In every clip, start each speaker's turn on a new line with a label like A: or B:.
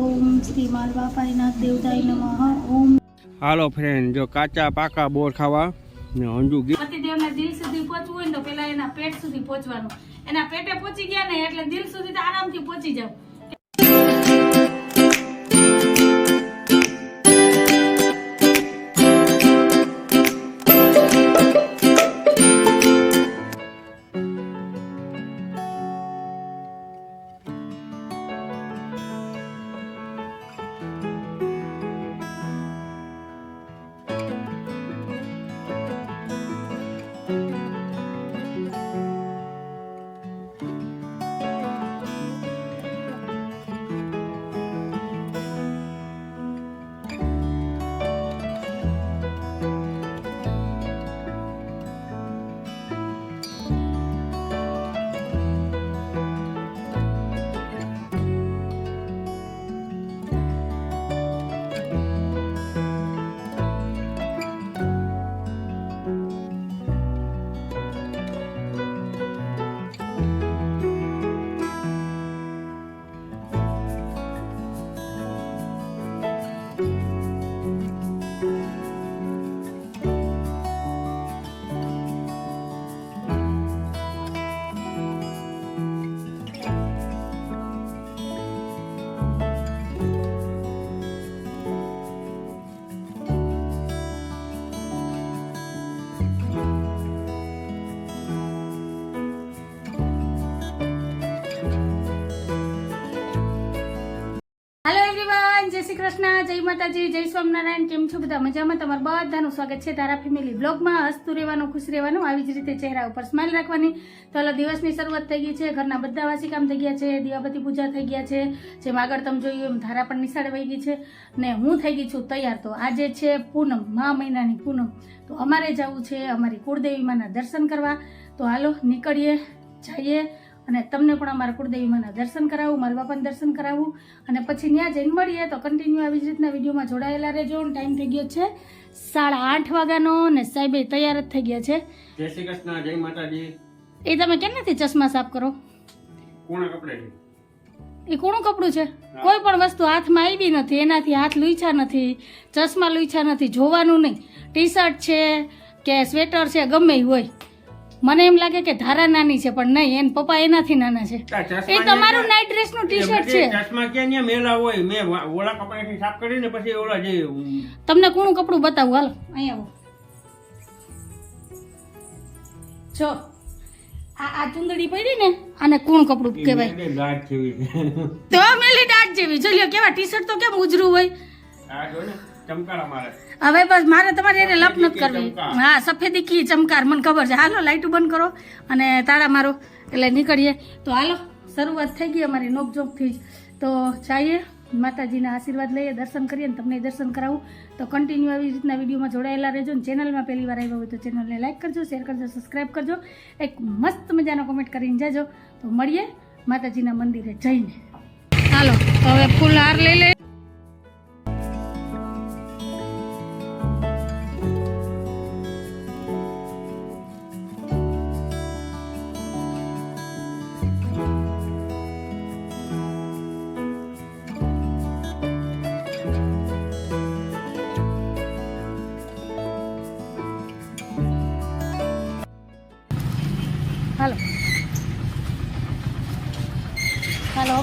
A: ઓમ શ્રી માલવા પાણીનાથ દેવતાય નમઃ. ઓમ.
B: હાલો ફ્રેન્ડ જો કાચા પાકા બોર ખાવા ને હંજુ ગી
A: પતિદેવના દિલ સુધી પહોંચવું હોય ને તો પેલા એના પેટ સુધી પહોંચવાનું. એના પેટે પહોંચી ગયા ને એટલે દિલ સુધી તો આરામથી પહોંચી જાવ. શ્રી કૃષ્ણ જય માતાજી, જય સ્વામિનારાયણ, કેમ છો બધા મજામાં? તમારું બધાનું સ્વાગત છે તારા ફેમિલી બ્લોગમાં હસતું રહેવાનું, ખુશ રહેવાનું, આવી જ રીતે ચહેરા ઉપર સ્માઇલ રાખવાની. તો હાલો, દિવસની શરૂઆત થઈ ગઈ છે. ઘરના બધા વાસી કામ થઈ ગયા છે. દીવાબત્તી પૂજા થઈ ગયા છે. જેમ આગળ તમે જોયું એમ ધારા પણ નિશાળ વહી ગઈ છે. ને હું થઈ ગઈ છું તૈયાર. તો આજે છે પૂનમ, મા મહિનાની પૂનમ. તો અમારે જવું છે અમારી કુળદેવી માના દર્શન કરવા. તો હાલો, નીકળીએ, જઈએ. અને તમને પણ અમારા કુળદેવી માના દર્શન કરાવું મારા બાપાને દર્શન કરાવું. અને પછી ત્યાં જઈને મળીએ તો કન્ટિન્યુ આવી જ રીતના વિડીયોમાં જોડાયેલા રહેજો ટાઈમ થઈ ગયો છે સાડા આઠ વાગ્યાનો ને સાહેબે તૈયાર જ થઈ ગયા છે.
B: જય શ્રી કૃષ્ણ જય માતાજી.
A: એ તમે કેનાથી ચશ્મા સાફ કરો?
B: કોણ કપડે
A: એ કોણું કપડું છે? કોઈ પણ વસ્તુ હાથમાં આવી નથી એનાથી હાથ લૂછા નથી ચશ્મા લૂછા નથી જોવાનું નહીં. ટી શર્ટ છે કે સ્વેટર છે ગમે હોય. મને એમ લાગે કે ધારા નાની છે પણ નહીં એન પપ્પા એનાથી નાના છે. એ તમારું નાઇટ ડ્રેસનું ટી શર્ટ છે.
B: ચશ્મા ક્યાં ન્યા મેલા હોય મે ઓલા કપડાથી સાફ કરીને પછી ઓલા જે
A: તમને કોનું કપડું બતાવું? હાલ અહીંયા આવો. જો આ આ ચુંદડી પડી ને આને કોણ કપડું કહેવાય?
B: દાઢ જેવી
A: તો મેલી દાઢ જેવી. જો લ્યો કેવા ટી શર્ટ તો કેમ ઉજરું હોય?
B: આ જો ને.
A: હવે બસ મારે તમારે એને લપ નથી કરવી. હા સફેદી કી ચમકાર મને ખબર છે. હાલો લાઇટું બંધ કરો અને તાળા મારો એટલે નીકળીએ. તો હાલો શરૂઆત થઈ ગઈ અમારી નોકઝોકથી જ. તો જાઈએ માતાજીના આશીર્વાદ લઈએ દર્શન કરીએ ને તમને દર્શન કરાવું. તો કન્ટિન્યુ આવી રીતના વિડીયોમાં જોડાયેલા રહેજો ને ચેનલમાં પહેલી વાર આવ્યા હોય તો ચેનલને લાઈક કરજો શેર કરજો સબસ્ક્રાઈબ કરજો. એક મસ્ત મજાનો કોમેન્ટ કરીને જાજો. તો મળીએ માતાજીના મંદિરે જઈને. ચાલો તો હવે ફૂલ હાર લઈ લે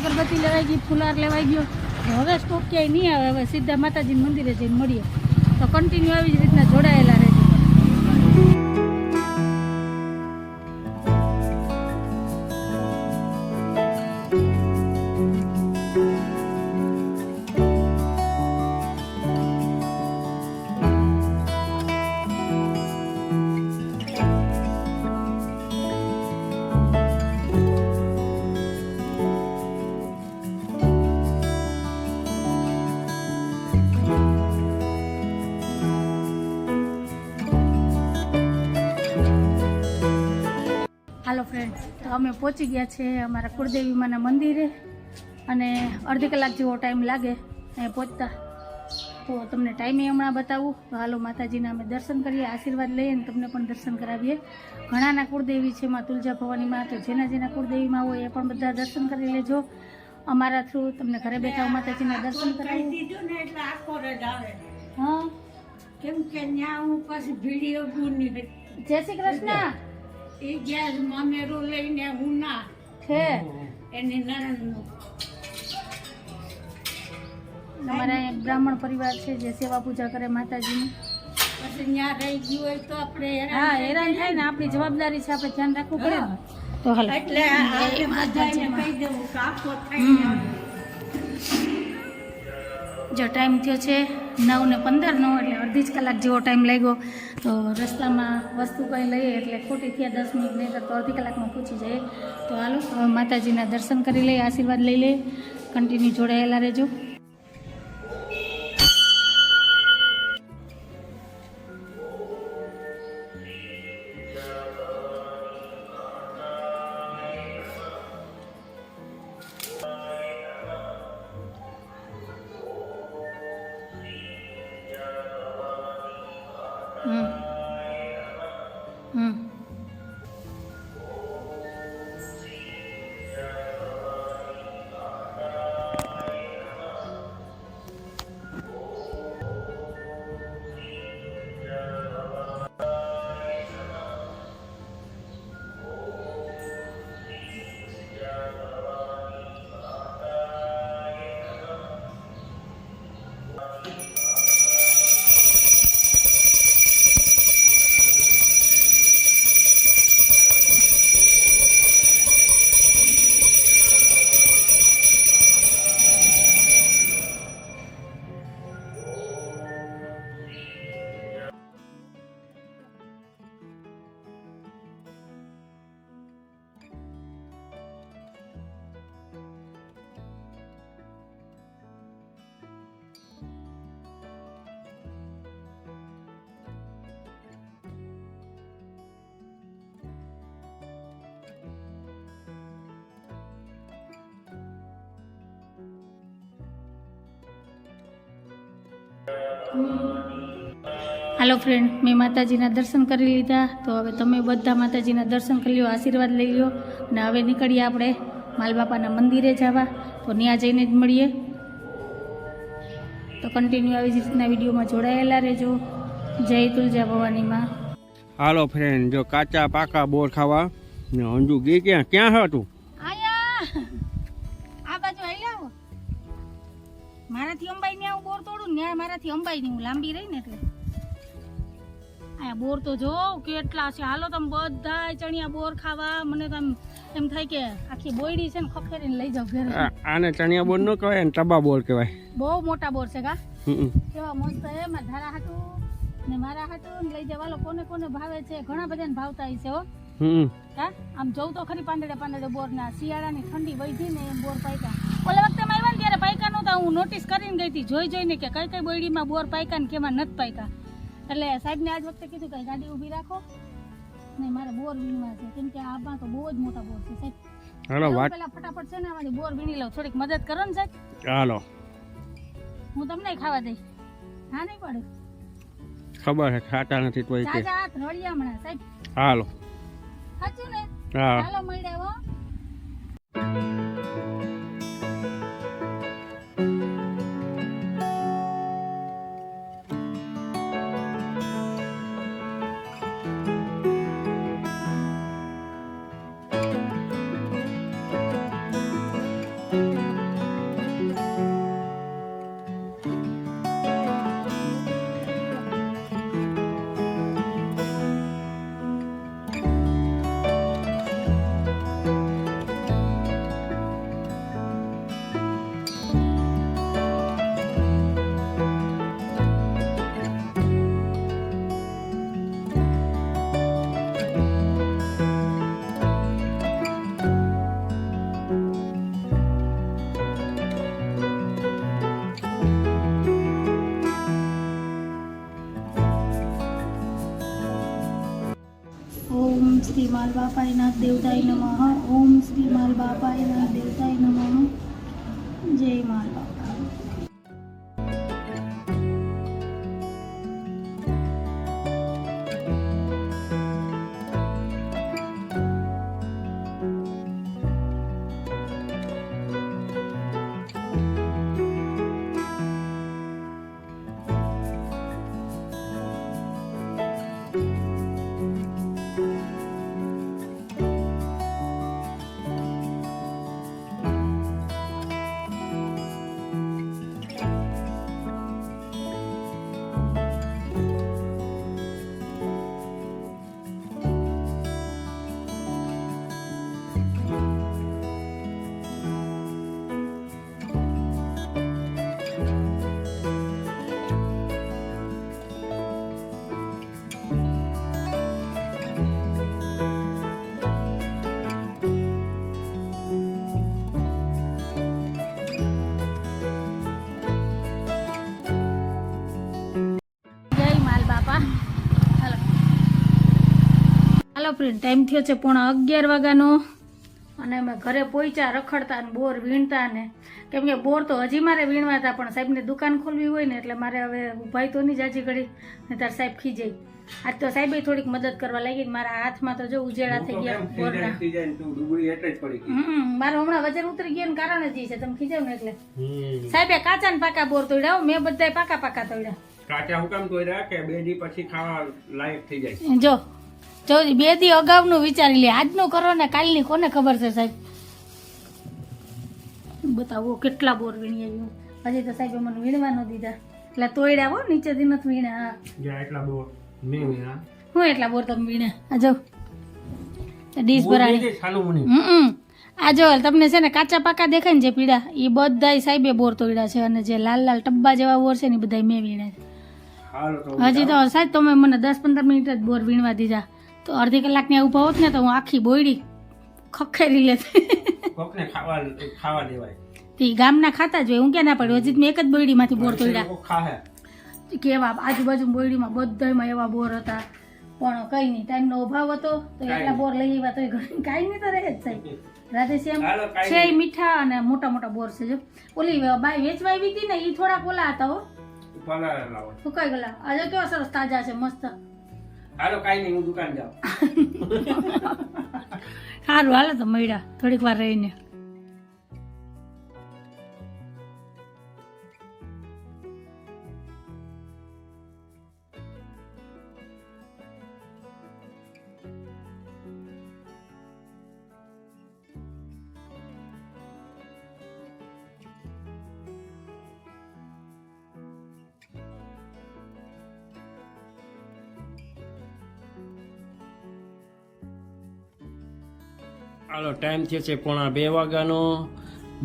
A: અગરબત્તી લેવાઈ ગઈ, ફુલાર લેવાઈ ગયો. હવે સ્ટોક ક્યાંય નહીં આવે, હવે સીધા માતાજી મંદિરે જઈને મળીએ. તો કન્ટિન્યુ આવી જ રીતના જોડાયેલા તો અમે પહોંચી ગયા છે અમારા કુળદેવી માના મંદિરે અને અડધી કલાક જેવો ટાઈમ લાગે અહીંયા પહોંચતા. તો તમને ટાઈમે હમણાં બતાવું. તો હાલો માતાજીના અમે દર્શન કરીએ આશીર્વાદ લઈએ અને તમને પણ દર્શન કરાવીએ. ઘણાના કુળદેવી છે માં તુલજા ભવાનીમાં તો જેના જેના કુળદેવીમાં હોય એ પણ બધા દર્શન કરી લેજો. અમારા થ્રુ તમને ઘરે બેઠા માતાજીના દર્શન કરાવી.
C: દીધું ને એટલે આખો રજ આવે.
A: હા.
C: કેમ કે ત્યાં હું પછી વીડિયો
A: જય શ્રી કૃષ્ણ.
C: એ ગેસ મામેરો લઈને હું ના
A: છે.
C: એની
A: અહીંયા બ્રાહ્મણ પરિવાર છે જે સેવા પૂજા કરે માતાજીની.
C: પછી ત્યાં રહી ગયું હોય તો આપણે
A: હા હેરાન થાય ને આપણી જવાબદારી છે આપણે ધ્યાન રાખવું પડે ને. તો હાલો.
C: એટલે કહી દેવું કાપો થઈને
A: જો ટાઈમ થયો છે નવ ને પંદરનો એટલે અડધી જ કલાક જેવો ટાઈમ લાગ્યો, તો રસ્તામાં વસ્તુ કંઈ લઈએ એટલે ખોટી થયા દસ મિનિટ નહીં તો અડધી કલાકમાં પૂછી જાય તો હાલો માતાજીના દર્શન કરી લઈએ, આશીર્વાદ લઈ લઈએ. કન્ટિન્યુ જોડાયેલા રહેજો. હાલો ફ્રેન્ડ મેં માતાજીના દર્શન કરી લીધા. તો હવે તમે બધા માતાજીના દર્શન કરી લ્યો આશીર્વાદ લઈ લો અને હવે નીકળીએ આપણે માલબાપાના મંદિરે જવા. તો ત્યાં જઈને જ મળીએ. તો કન્ટિન્યુ આવી જ રીતના વિડીયોમાં જોડાયેલા રહેજો. જય તુલજા ભવાનીમાં.
B: હાલો ફ્રેન્ડ જો કાચા પાકા બોર ખાવા ને અંજુ ગઈ ક્યાં? ક્યાં હતું તું?
A: આયા બોર મારાથી અંબાઈ ની હું લાંબી રહી ને એટલે. આયા બોર તો જો કેટલા છે. હાલો તમે બધા ચણિયા બોર ખાવા. મને તો એમ થાય કે આખી બોયડી છે ને ખખેરીને લઈ જાવ ઘરે.
B: આને ચણિયા બોર ન કહેવાય ને ટબા બોર કહેવાય.
A: બહુ મોટા બોર છે કા? કેવા મસ્ત એ મારા ધારા હાટું ને મારા હાટું ને લઈ જવાલો કોને કોને ભાવે છે? ઘણા બધાને ભાવતા હશે હો. હા આમ જોઉં તો ખરી પાંદડે પાંદડે બોર ના શિયાળાની ઠંડી વધી ને એમ બોર પાક્યા. ઓલા વખતે નહોતા હું નોટિસ કરીને ગઈ હતી જોઈ જોઈને કે કઈ કઈ બોયડીમાં બોર પાક્યા ને કેમાં નથી પાક્યા એટલે સાહેબને આજ વખતે કીધું કે ગાડી ઊભી રાખો. નહીં મારે બોર વીણવા છે. કેમ કે આમાં તો બહુ જ મોટા બોર છે સાહેબ.
B: હાલો વાત
A: પેલા ફટાફટ છે ને આમાંથી બોર વીણી લઉં થોડીક મદદ કરો ને સાહેબ.
B: હાલો.
A: હું તમને ખાવા દઈશ. હા નહીં પડે.
B: ખબર છે ખાતા નથી કોઈ કે.
A: હાથ રળિયા હમણાં સાહેબ.
B: હાલો.
A: સાચું ને? હાલો મળ્યા શ્રી માલ બાપાય નાથ દેવતાય નમઃ. ઓમ શ્રી માલ બાપાય નાથ દેવતાય ટાઈમ થયો છે પોણા અગિયાર વાગ્યાનો. અને અમે ઘરે પહોંચ્યા રખડતા ને બોર વીણતા ને. કેમ કે બોર તો હજી મારે વીણવા હતા પણ સાહેબને દુકાન ખોલવી હોય ને એટલે મારે હવે ઉભાઈ તો નહીં જાજી ઘડી. ને તાર સાહેબ ખીજાઈ આજ તો સાહેબે થોડીક મદદ કરવા લાગી ને મારા હાથમાં તો જો ઉજેડા થઈ ગયા બોરના. હમ મારો હમણાં વજન ઉતરી ગયા કારણે કારણ જ છે. તમે ખીજાવ ને એટલે. સાહેબે કાચા ને પાકા બોર તોડ્યા હો, મેં બધાય પાકા પાકા તોડ્યા.
B: કાચા હુકમ તોડ્યા કે બે દી પછી ખાવા લાયક થઈ જાય.
A: જો જો બે દી અગાઉનું વિચારી લે. આજનું કરો ને કાલની કોને ખબર છે સાહેબ? બતાવો કેટલા બોર વીણી આવ્યું. હજી તો સાહેબ મને વીણવા ન દીધા. એટલે તોડ્યા હો નીચેથી નથી વીણ્યા. હા.
B: એટલા બોર મેં વિના
A: હું એટલા બોર તમે વીણ્યા? આ જો. ડીશ ભરાણી. હમ. આ જો તમને છે ને કાચા પાકા દેખાય ને જે પીડા એ બધા સાહેબે બોર તોડ્યા છે અને જે લાલ લાલ ટબ્બા જેવા બોર છે ને એ બધા મેં વીણ્યા છે. હજી તો સાહેબ તમે મને દસ પંદર મિનિટ જ બોર વીણવા દીધા. તો અડધી કલાકની ઊભા હોત ને તો હું આખી બોયડી ખખેરી લેતી.
B: કોકને ખાવા ખાવા દેવાય.
A: તે ગામના ખાતા જોઈએ હું ક્યાં ના પડ્યું હજી મેં એક જ બોયડીમાંથી બોર તોડ્યા. કેવા આજુબાજુ બોયડીમાં બધામાં એવા બોર હતા. પણ કઈ નહીં ટાઈમનો અભાવ હતો તો એટલા બોર લઈ આવ્યા તો કાંઈ નહીં તો રહે જ સાહેબ. રાધેશ્યામ છે મીઠા અને મોટા મોટા બોર છે જો. ઓલી બાઈ વેચવા આવી હતી ને એ થોડાક ઓલા હતા હો. સુકાઈ ગયેલા આજે કેવા સરસ તાજા છે મસ્ત.
B: હાલો કાઈ નહીં હું દુકાન જાઉં.
A: સારું હાલો તો મળ્યા. થોડીક વાર રહીને.
B: હાલો ટાઈમ થયો છે પોણા બે વાગ્યાનો.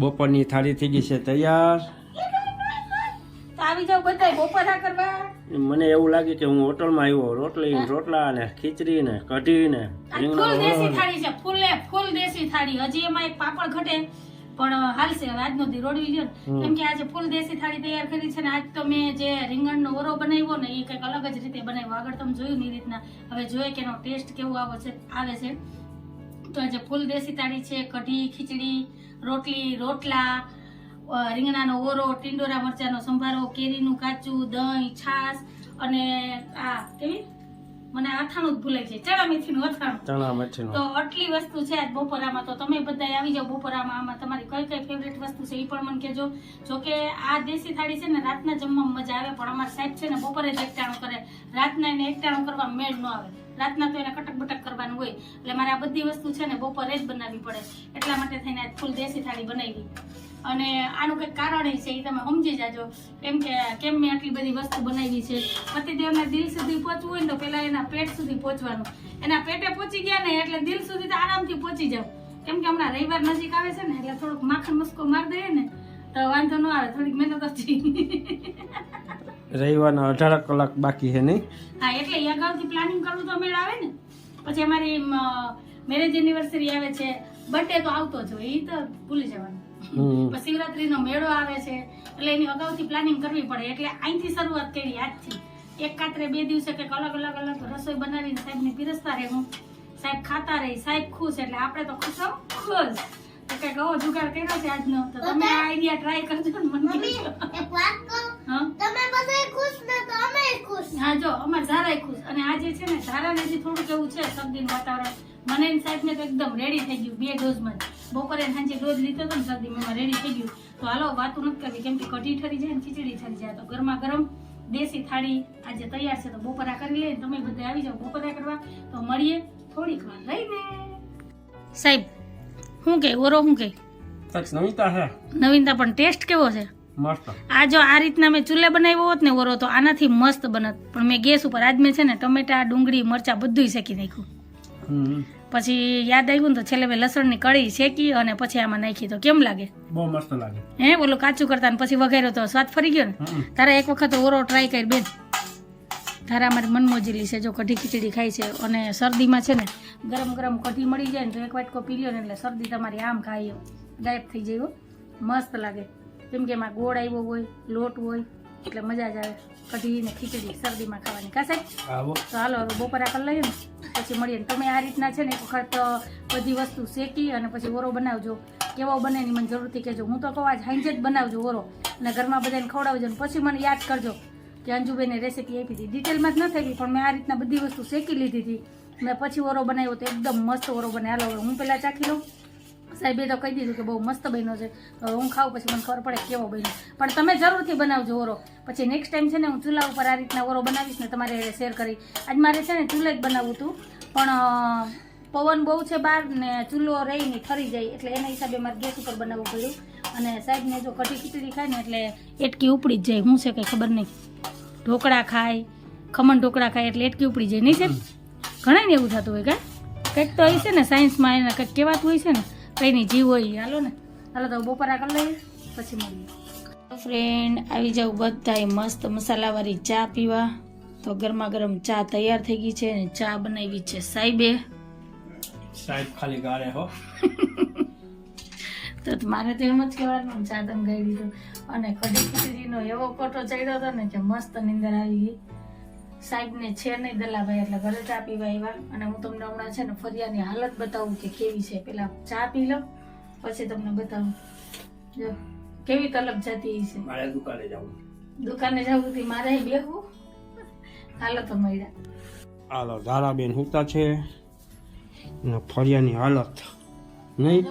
B: બપોરની થાળી થઈ ગઈ છે તૈયાર.
A: આવી જાવ બધા બપોરા કરવા.
B: મને એવું લાગે કે હું હોટલમાં આવ્યો રોટલી રોટલા ને ખીચડી ને કઢી ને
A: ફૂલ દેશી થાળી છે ફૂલે ફૂલ દેશી થાળી. હજી એમાં એક પાપડ ઘટે પણ હાલશે હવે આજનો દી રોડવી ગયો ને. કેમ કે આજે ફૂલ દેશી થાળી તૈયાર કરી છે ને આજ તો મેં જે રીંગણનો ઓરો બનાવ્યો ને એ કંઈક અલગ જ રીતે બનાવ્યો. આગળ તમે જોયું ને એ રીતના. હવે જોઈએ કે એનો ટેસ્ટ કેવો આવે છે આવે છે. તો આજે ફૂલ દેશી થાળી છે કઢી ખીચડી રોટલી રોટલા રીંગણાનો ઓરો ટીંડોરા મરચાનો સંભારો કેરીનું કાચું દહીં છાશ અને આ કેવી? મને અથાણું જ ભૂલાય છે ચણા મેથીનું અથાણું.
B: ચણા
A: તો આટલી વસ્તુ છે આજ બપોરામાં તો તમે બધા આવી જાઓ બપોરામાં આમાં તમારી કઈ કઈ ફેવરેટ વસ્તુ છે એ પણ મને કહેજો. જો કે આ દેશી થાળી છે ને રાતના જમવામાં મજા આવે પણ અમારા સાહેબ છે ને બપોરે જ એકટાણું કરે. રાતના એને એકટાણું કરવા મેળ ન આવે. રાતના તો એને કટક બટક કરવાનું હોય. એટલે મારે આ બધી વસ્તુ છે ને બપોરે જ બનાવવી પડે. એટલા માટે થઈને આજ ફૂલ દેશી થાળી બનાવી. અને આનું કંઈક કારણ છે એ તમે સમજી જાજો. કેમ કે કેમ મેં આટલી બધી વસ્તુ બનાવી છે? પતિદેવના દિલ સુધી પહોંચવું હોય ને તો પહેલાં એના પેટ સુધી પહોંચવાનું. એના પેટે પહોંચી ગયા ને એટલે દિલ સુધી તો આરામથી પહોંચી જાવ કેમ કે હમણાં રવિવાર નજીક આવે છે ને એટલે થોડુંક માખણ મસ્કો મારી દઈએ ને, તો વાંધો ન આવે, થોડીક મહેનત જ
B: રવિવારના અઢાર કલાક બાકી છે નહીં?
A: હા એટલે એ અગાઉથી પ્લાનિંગ કરવું તો મેળ આવે ને? પછી અમારી મેરેજ એનિવર્સરી આવે છે બર્થડે તો આવતો જ હોય એ તો ભૂલી જવાનું. પછી શિવરાત્રીનો મેળો આવે છે એટલે એની અગાઉથી પ્લાનિંગ કરવી પડે. એટલે અહીંથી શરૂઆત કરી આજથી. એક કાતરે બે દિવસે કંઈક અલગ અલગ અલગ રસોઈ બનાવીને સાહેબને પીરસતા રહેવું. સાહેબ ખાતા રહી સાહેબ ખુશ એટલે આપણે તો ખુશ ખુશ. તો કહો જુગાર કર્યો છે આજનો. તો તમે આ આઈડિયા ટ્રાય કરજો ને મને મમ્મી
C: એક વાત કહું? તમે બધા ખુશ ને તો અમે ખુશ.
A: હા જો અમાર ધારાય ખુશ. અને આજે છે ને ધારાને જે થોડુંક કેવું છે શરદીનું વાતાવરણ. મને એની સાહેબને તો એકદમ રેડી થઈ ગયું બે ડોઝમાં. જ બપોરે સાંજે ડોઝ લીધો હતો ને શરદી એમાં રેડી થઈ ગયું. તો હાલો વાતું નથી કરવી કેમ કે કઢી ઠરી જાય ને ખીચડી ઠરી જાય. તો ગરમા ગરમ દેશી થાળી આજે તૈયાર છે. તો બપોરા કરી લે તમે બધા આવી જાઓ બપોરા કરવા. તો મળીએ થોડીક વાર. રહીને સાહેબ શું કે ઓરો શું કે?
B: નવીનતા છે.
A: નવીનતા પણ ટેસ્ટ કેવો છે?
B: મસ્ત.
A: આ જો આ રીતના મેં ચૂલે બનાવ્યો હોત ને ઓરો તો આનાથી મસ્ત બનત. પણ મેં ગેસ ઉપર આજ મેં છે ને ટમેટા ડુંગળી મરચા બધું શેકી નાખ્યું. પછી યાદ આવ્યું ને તો છેલ્લે મેં લસણની કળી શેકી અને પછી આમાં નાખી. તો કેમ લાગે?
B: બહુ મસ્ત લાગે.
A: હે બોલું કાચું કરતા ને પછી વઘાર્યો તો સ્વાદ ફરી ગયો ને? તારે એક વખત ઓરો ટ્રાય કરી બેન. તારા મારી મનમોજીલી છે જો કઢી ખીચડી ખાય છે અને શરદીમાં છે ને ગરમ ગરમ કઢી મળી જાય ને તો એક વાટકો પી લ્યો ને એટલે શરદી તમારી આમ ખાઈ ગાયબ થઈ જાય. મસ્ત લાગે. કેમ કે એમાં ગોળ આવ્યો હોય લોટ હોય એટલે મજા જ આવે. કઢી ને ખીચડી શરદીમાં ખાવાની. કા તો હાલો હવે બપોરા કરી લઈએ ને પછી મળીએ ને. તમે આ રીતના છે ને એક વખત બધી વસ્તુ શેકી અને પછી ઓરો બનાવજો. કેવો બને એની મને જરૂરથી કહેજો. હું તો કહું આજ હાંજે જ બનાવજો ઓરો. અને ઘરમાં બધાને ખવડાવજો ને પછી મને યાદ કરજો. કે અંજુબેને રેસીપી આપી હતી. ડિટેલમાં જ ન થઈ પણ મેં આ રીતના બધી વસ્તુ શેકી લીધી હતી. મેં પછી ઓરો બનાવ્યો તો એકદમ મસ્ત ઓરો બને હાલો હું પહેલાં ચાખી લઉં. સાહેબે તો કહી દીધું કે બહુ મસ્ત બન્યો છે. હું ખાઉં પછી મને ખબર પડે કેવો બન્યો. પણ તમે જરૂરથી બનાવજો ઓરો. પછી નેક્સ્ટ ટાઈમ છે ને હું ચૂલા ઉપર આ રીતના ઓરો બનાવીશ ને તમારે શેર કરી. આજ મારે છે ને ચૂલે જ બનાવવું હતું. પણ પવન બહુ છે બહાર ને ચૂલો રહી નહીં ઠરી જાય એટલે એના હિસાબે મારે ગેસ ઉપર બનાવવું પડ્યું. અને સાહેબને જો કઢી ખીચડી ખાય ને એટલે એટકી ઉપડી જ જાય. હું છે કંઈ ખબર નહીં. ઢોકળા ખાય ખમણ ઢોકળા ખાય એટલે એટકી ઉપડી જાય નહીં છે ઘણા ને એવું થતું હોય કાંઈ કંઈક તો હોય છે ને સાયન્સમાં એને કંઈક કહેવાતું હોય છે ને કંઈ નહીં જીવ હોય. હાલો ને. હાલો તો બપોરા કરી લઈએ પછી મળીએ. ફ્રેન્ડ આવી જાવ બધાય મસ્ત મસાલાવાળી ચા પીવા. તો ગરમા ગરમ ચા તૈયાર થઈ ગઈ છે અને ચા બનાવી છે સાહેબે.
B: સાહેબ ખાલી ગાળે હો.
A: તો મારે તો એમ જ કહેવાનું ચા તમે ગાઈ દીધું અને કઢી ખીચડીનો એવો કોટો ચડ્યો હતો ને કે મસ્ત નીંદર આવી ગઈ. સાહેબને છે નહીં દલાભાઈ એટલે ઘરે ચા પીવા આવ્યા. અને હું તમને હમણાં છે ને ફરિયાની હાલત બતાવું કે કેવી છે. પેલા ચા પી લો પછી તમને બતાવું. જો કેવી તલબ જતી છે?
B: મારે દુકાને જવું.
A: દુકાને જવું હતી મારે બેહું બેહવું? હાલો મળ્યા.
B: હાલો ધારાબેન હુતા છે. ફરિયાની હાલત નહીં.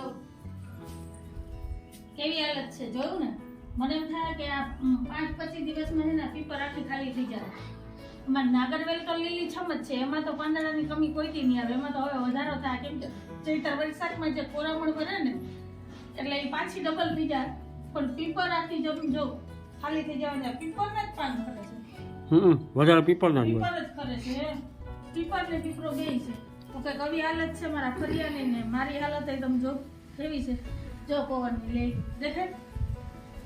A: કેવી હાલત છે. જોયું ને? મને એમ થાય કે આ પાંચ પચીસ દિવસમાં છે ને પીપર આખી ખાલી થઈ જાય. અમારે નાગરવેલ તો લીલી છમ જ છે. એમાં તો પાંદડાની કમી કોઈથી નહીં આવે. એમાં તો હવે વધારો થાય. કેમ કે ચૈતર વરસાદમાં જે કોરામણ ભરે ને એટલે એ પાછી ડબલ થઈ જાય. પણ પીપર આખી જમીન જો ખાલી થઈ જાય પીપરના જ પાન કરે છે.
B: હમ વધારે પીપળના જ
A: પીપર જ કરે છે. પીપર ને પીપરો બે છે. તો કે કવિ હાલત છે મારા ફરિયાની ને મારી હાલત એ તમે જો કેવી છે. જો પવનની લે દેખાય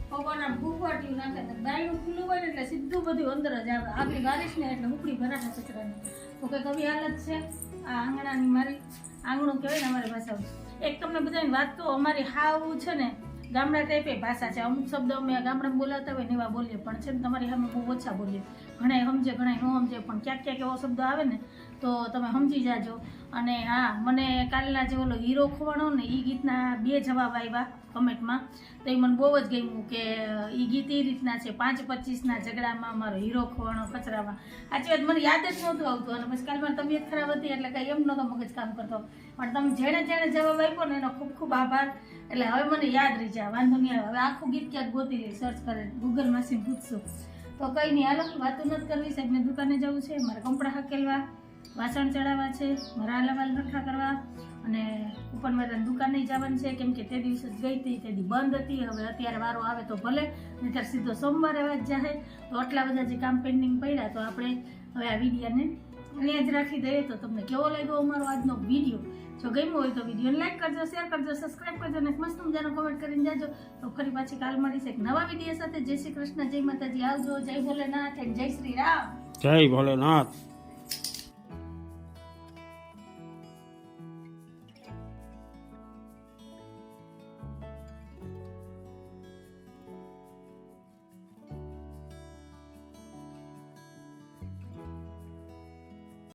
A: પવન આમ ફૂફાટ્યું નાખે તો ગાયનું ખુલ્લું હોય ને એટલે સીધું બધું અંદર જ આવે. આખી ગારીશ ને એટલે ઉપડી ભરાશે કચરાની. તો કે કવી હાલત છે? આ આંગણાની મારી આંગણું કહેવાય ને અમારી ભાષામાં. એક તમને બધાની વાત કહું, અમારી હાવ છે ને, ગામડા ટાઈપે ભાષા છે. અમુક શબ્દ અમે ગામડામાં બોલાતા હોય ને એવા બોલીએ, પણ છે ને તમારી સામે બહુ ઓછા બોલીએ. ઘણા સમજે ઘણા ન સમજે, પણ ક્યાંક ક્યાંક એવો શબ્દ આવે ને તો તમે સમજી જાજો. અને હા, મને કાલના જે ઓલો હીરો ખોવાણો ને એ ગીતના બે જવાબ આવ્યા કમેન્ટમાં. તો એ મને બહુ જ ગમ્યું કે એ ગીત એ રીતના છે, પાંચ પચીસના ઝઘડામાં મારો હીરો ખોવાણો કચરામાં સાચી વાત, મને યાદ જ નહોતું આવતું. અને પછી કાલ મારી તબિયત ખરાબ હતી, એટલે કંઈ એમ નહોતો મગજ કામ કરતો. પણ તમે જેણે જેણે જવાબ આપ્યો ને એનો ખૂબ ખૂબ આભાર. એટલે હવે મને યાદ રહી જાય, વાંધો નહીં આવે. હવે આખું ગીત ક્યાંક ગોતી લઈ સર્ચ કરે ગૂગલમાંથી પૂછશું તો કંઈ નહીં, હાલો, વાતો નથી કરવી સાહેબને દુકાને જવું છે, મારે કપડાં હકેલવા. વાસણ ચડાવવા છે મારા લવાલ રખા કરવા અને ઉપર દુકાને જવાનું છે. કેમ કે તે દિવસે ગઈ હતી, તે દી બંધ હતી. હવે અત્યારે વારો આવે તો ભલે ત્યારે સીધો સોમવારે વાત જાહે. તો આટલા બધા જે કામ પેન્ડિંગ પડ્યા, તો આપણે હવે આ વિડીયાને અહીંયા જ રાખી દઈએ. તો તમને કેવો લાગ્યો અમારો આજનો વીડિયો? જો ગમ્યો હોય તો વિડીયોને લાઈક કરજો શેર કરજો સબસ્ક્રાઈબ કરજો અને મસ્ત મજાનો કોમેન્ટ કરીને જાજો. તો ફરી પાછી કાલ મળીશ એક નવા વીડિયો સાથે. જય શ્રી કૃષ્ણ, જય માતાજી. આવજો, જય ભોલેનાથ એન્ડ જય શ્રી રામ.
B: જય ભોલેનાથ.